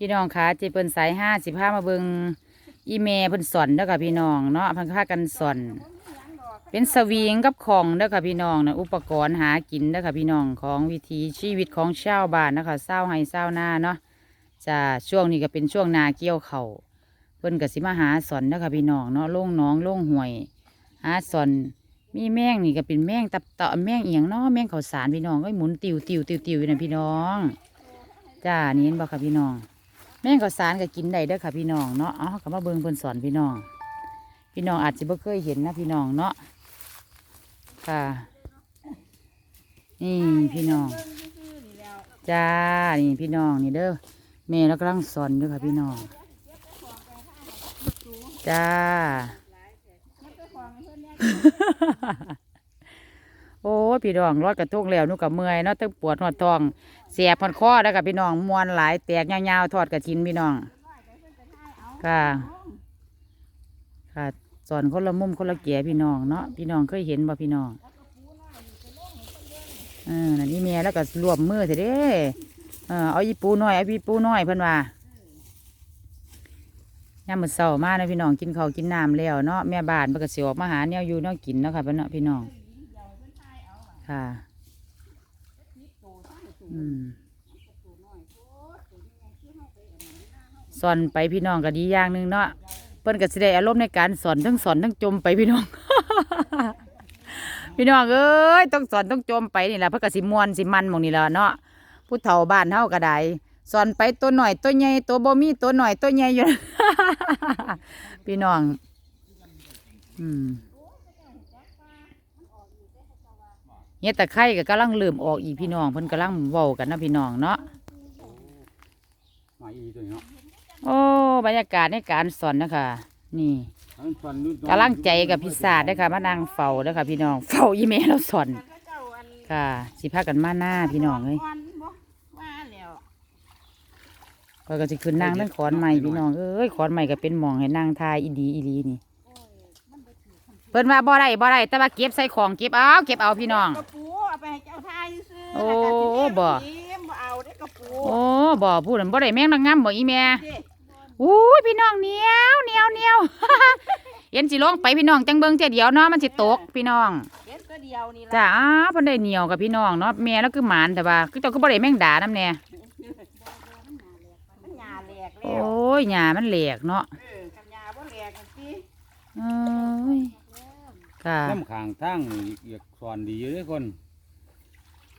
พี่น้องคะเจเปิ้นสายห้าสิบห้ามาเบิงอีเมเพิ่นสอนเด้อค่ะพี่น้องเนาะเพันค่ากันสอน เป็นสวิงกับของเด้อค่ะพี่น้องนะอุปกรณ์หากินเด้อค่ะพี่น้องของวิถีชีวิตของชาวบ้านนะคะเศร้าให้เศร้าหน้าเนาะจะช่วงนี้ก็เป็นช่วงนาเกี่ยวเขาวเพิ่นก็สิมาหาสอนเด้อค่ะพี่น้องเนาะล่งน้องล่งห่วย หาสอนมีแมงนี่ก็เป็นแมงตับเต่อแมงเอียงเนาะแมงข้าวสารพี่น้องก็หมุนติวติวติวติวอยู่นะพี่น้องจ้านี่เห็นบ่ค่ะพี่น้อง ม่งข้าวสารก็กินได้เด้อค่ะพี่น้องเนาะเอ๋อก็มาเบิ่งเพิ่นสอนพี่น้อง พี่น้องอาจจะบ่เคยเห็นนะพี่น้องเนาะค่ะ นี่พี่น้องจ้านี่พี่น้องนี่เด้อแม่แล้วกำลังสอนด้อค่ะพี่น้องจ้า อ้พี่น้องรอดกระทงแล้วนุกับเมื่อยเนาะตั้งปวดหอดท้องเสียพันคอแล้วกับพี่น้องมวนหลายแตกยาวๆทอดกระชินพี่น้องค่ะค่ะสอนคนละมุมคนละเกียพี่น้องเนาะพี่น้องเคยเห็นบ่พี่น้องเออนั่นนี่แม่แล้วก็รวมมือเถอะเด้เออเอาอีปูน้อยเอาอีปูน้อยเพิ่อนว่าย่ามมื้อเช้ามานะพี่น้องกินข้าวกินน้ำแล้วเนาะแม่บ้านเพิ่นก็สิออกมาหาแนวอยู่แนวกินเนาะค่ะเพิ่นเนาะพี่น้อง ค่ะ อืมสอนไปพี่น้องก็ดีอย่างหนึ่งเนาะเพิ่นก็สิได้อารมณ์ในการสอนทั้งสอนทั้งจมไปพี่น้อง พี่น้องเอ้ยต้องสอนต้องจมไปนี่แหละเพิ่นก็สิม่วนสิมันหมองนี่แหละเนาะผู้เฒ่าบ้านเฮาก็ได้สอนไปตัวหน่อยตัวใหญ่ตัวบ่มีตัวหน่อยตัวใหญ่อยู่ พี่น้อง อืม เฮ็ดตะไคร้ก็กำลังเริ่มออกอีกพี่น้องเพิ่นกำลังเว้ากันนะพี่น้องเนาะมาอีตัวนี้เนาะโอ้บรรยากาศในการสอนนะคะ นี่อันฟันนู่นกำลังใจกับพิซซ่าเด้อค่ะมานั่งเฝ้าเด้อค่ะพี่น้องเฝ้าอีเมลเราสอนค่ะ สิพากันมาหน้าพี่น้องเอ้ยว่าแล้วก็ก็สิขึ้นนั่งนั่งขอนใหม่พี่น้องเอ้ยขอนใหม่ก็เป็นหมองให้นั่งทายอีดีอีดีนี่เพิ่นว่าบ่ได้บ่ได้แต่ว่าเก็บใส่ของเก็บเอาเก็บเอาพี่น้องกระปูเอาไปให้เจ้าทายซื้อโอ้แล้วก็สิเลี้ยงบ่อิ่มบ่เอาได้อกระปูโอ้บ่พูดนั่นบ่ได้แม่งนางงามบ่อีแม่เด้อู้ยพี่น้องเหนียวเหนียวเหนียวเย็นสิลงไปพี่น้องจังเบิงเท่ยเดียวเนาะมันสิตกพี่น้องเด็ดก็เดียวนี่ล่ะจ้าอ้าเพิ่นได้เหนียวกับพี่น้องเนาะแม่แล้วคือหมานแต่ว่าคือเจ้าก็บ่ได้แม่งด่านํแน่มันหญ้าแหลกโอแล้ว้ยหญ้ามันแหลกเนาะเออกันหญ้าบ่แหลกจังซี่เอ้ย ค่ะน้ำขางทางนี่อยากสอนดีอยู่เด้อคน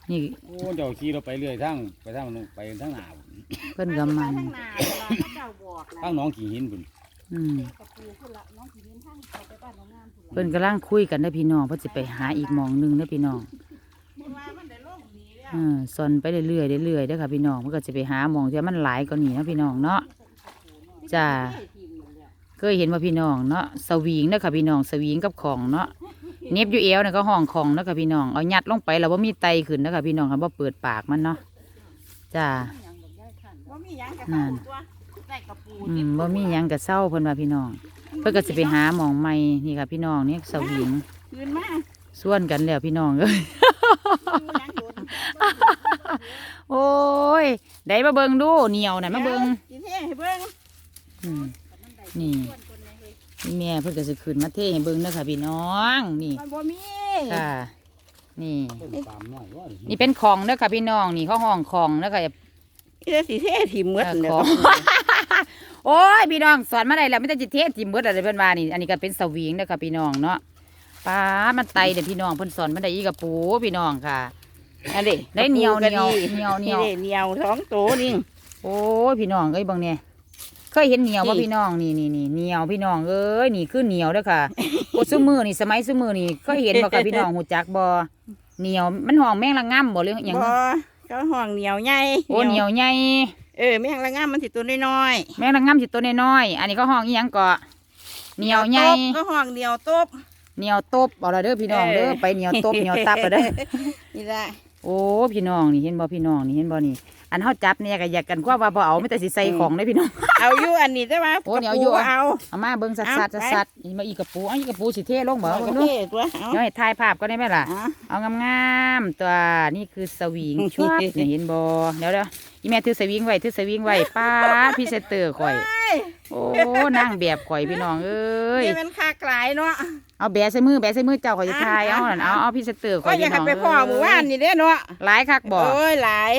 นี่โอ้เจ้าขี่เราไปเรื่อยทางไปทางนู้นไปทางหนาเพิ่นก็มันไปทางหน้าเวลาเขาเจ้าบอกนะทางหน้องขี่หินพุ่นอืมกระปูพุ่นละน้องสิเห็นทางเขาไปบ้านน้องงามพุ่นละเพิ่นกำลังคุยกันเด้อพี่น้องเพิ่นสิไปหาอีกหมองหนึงเด้อพี่น้องเพิ่นว่ามันได้ลงดีแล้วเออสอนไปเรื่อยๆเรื่อยๆเด้อค่ะพี่น้องมันก็สิไปหาหมองที่มันหลายกว่านี้เนาะพี่น้องเนาะ จ้า เเคยเห็นว่าพี่น้องเนาะสวิงเนาะค่ะพี่น้องสวิงกับของเนาะเน็บอยู่เอวเนี่ยก็ห้องของเนาะค่ะพี่น้องเอายัดลงไปแล้วว่ามีไตขึ้นเนาะค่ะพี่น้องค่ะว่าเปิดปากมันเนาะจ้าบ่มีหยังกับนั่เขานตัวได้กระปูอืมว่ามีหยังกะเศร้าเพิ่นว่าพี่น้อง เพิ่นก็สิไปหาหมองใหม่นี่ค่ะพี่น้องนี่สวิงคืนมาส่วนกันแล้วพี่น้องเอ้ยมีหยังโดนโอ้ยได้มาเบิ่งดูเหนียวน่ะมาเบิ่งสิเท่ให้เบิ่งอืม นี่นี่แม่เพิ่นก็สิขึ้นมาเทให้เบิ่งเด้อค่ะพี่น้องนี่มันบ่มีค่ะ นี่ต้นปามน้อยว่านี่เป็นของเด้อค่ะพี่น้องนี่เขาห้องของเด้อค่ะเด้สิเท่ทีมหมดเออเนี่ยของโอ้ยพี่น้องสอนมาได้แล้วไม่ต้องจิเทศจิมเบิดอะไรเพิ่นว่านี่อันนี้ก็เป็นสวิงเด้อค่ะพี่น้องเนาะป้าดมันไตเด้อพี่น้องเพิ่นสอนมาได้อีกกระปูพี่น้องค่ะอันนี้ได้เหนียวเหนียวเหนียวเหนียวนี่เหนียวสองตัวนี่โอ้ยพี่น้องเอ้ยเบางเนี่ย เคยเห็นเหนียวบ่นี่พี่น้องนี่นี่นี่เหนียวพี่น้องเอ้ยนี่คือเหนียวเด้อค่ะโอ้ซุมือนี่สมัยซุมือนี่เคยเห็นบ่ค่ะพี่น้องหูจักบ่เหนียวมันห้องแมงละง่ำบ่หรือหยังบ่ก็ห้องเหนียวใหญ่โอ้เหนียวใหญ่เออแม่งละงามมันสิตัวน้อยแมงละง่ำสิตัวน้อยๆอันนี้ก็ห้องอีหยังเกาะเหๆนียวใหญ่ตบก็ห้องเหนียวตบเหนียวตบเอาละเด้อพี่น้องเออเด้อไปเหนียวตบเหนียวตับเอาเด้อนี่แหละ โโอ้พี่น้องนี่เห็นบ่พี่น้องนี่เห็นบ่นี่อันเฮาจับเนี่ยก็อยากกันกว่าว่าบ่เอาไม่แต่สิใส่ของเด้อพี่น้อง เอาอยู่อันนี้ได้ไหมโอ้นี่เอาอยู่ เอา เอามาเบิ่งสัดเอาสัดไปสัดอีมาอีกระปูเอาอีกระปูสิเทลงบ่เอาเบิ่งก็ดูเท่ตัวเอาเดี๋ยวให้ถ่ายภาพก็ได้ไหมล่ะอะ เอางามๆตัวนี่คือสวิงชวบเนี่ยเห็นบ่เดี๋ยวเดี๋ยวอี แม่ถือสวิงไว้ถือสวิงไว้ป้าดพี่เซเตอร์ข่อย โอ้นางแบบข่อยพี่น้องเอ้ยนี่มันคากหลายเนาะเอาแบะใส่มือแบะใส่มือเจ้าข่อยจะทายเอานั่นเอาเอาพี่เซเตอร์ข่ก็อยอยากพี่น้องให้ไปพ่อหมู่บ้านนี่เด้อเนาะหลายคักบ่โอ้ยหลาย